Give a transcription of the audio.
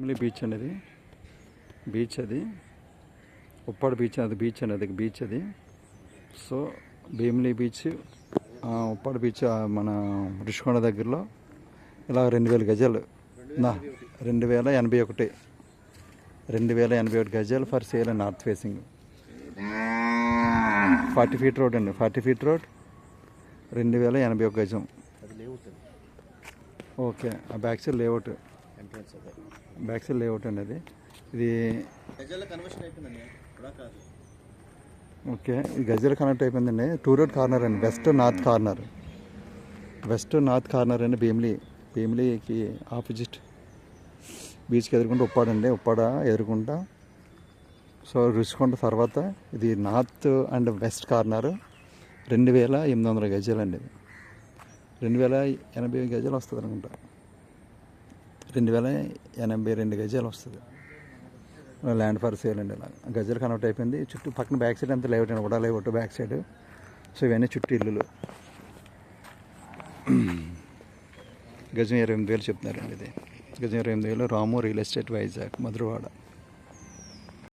Bheemili beach అనేది. Beach అది. Uppada beach అది బీచ్ అనేది బీచ్ అది. So Bheemili beach Uppada beach మన రుషికొండ దగ్గరలో ఇలా రెండు వేల గజాలు. నా రెండు వేల ఎనభై ఒకటి. రెండు వేల ఎనభై ఒకటి గజాలు for sale north facing. Forty feet road అండి. ఫార్టీ ఫీట్ రోడ్ రెండు వేల ఎనభై ఒక గజం. ఓకే. ఆ బ్యాక్ సైడ్ లేఅవుట్ ఎంట్రన్స్ అదే. బ్యాక్ సైడ్ లేఅవుట్ అండి అది ఇది ప్రజల కన్వర్షన్ అయిపోయిందండి. కూడా కాదు. ఓకే ఈ గజల్ కనెక్ట్ అయిపోయిందండి. టూ రోడ్ కార్నర్ అండి. West north corner west north corner అండి భీమిలి. భీమిలికి ఆపోజిట్ బీచ్కి ఎదురుకుంటూ ఉప్పాడండి ఉప్పాడ ఎదురుకుంటా. సో రుచికొండ తర్వాత ఇది నార్త్ అండ్ వెస్ట్ కార్నర్ రెండు వేల ఎనిమిది వందల గజాలు అండి ఇది. రెండు వేల ఎనభై గజాలు వస్తుంది అనుకుంటా రెండు వేల ఎనభై రెండు గజాలు వస్తుంది. ల్యాండ్ ఫర్ సేల్ అండి ఇలా గజలు కన్వర్ట్ అయిపోయింది. చుట్టూ పక్కన బ్యాక్ సైడ్ అంతా లేఅవుట్ అండి. కూడా లేఅవుట్ బ్యాక్ సైడ్. సో ఇవన్నీ చుట్టూ ఇల్లులు. గజం ఇరవై ఎనిమిది వేలు చెప్తున్నారండి ఇది. గజం ఇరవై ఎనిమిది వేలు రాము రియల్ ఎస్టేట్ వైజాగ్ మధురవాడ.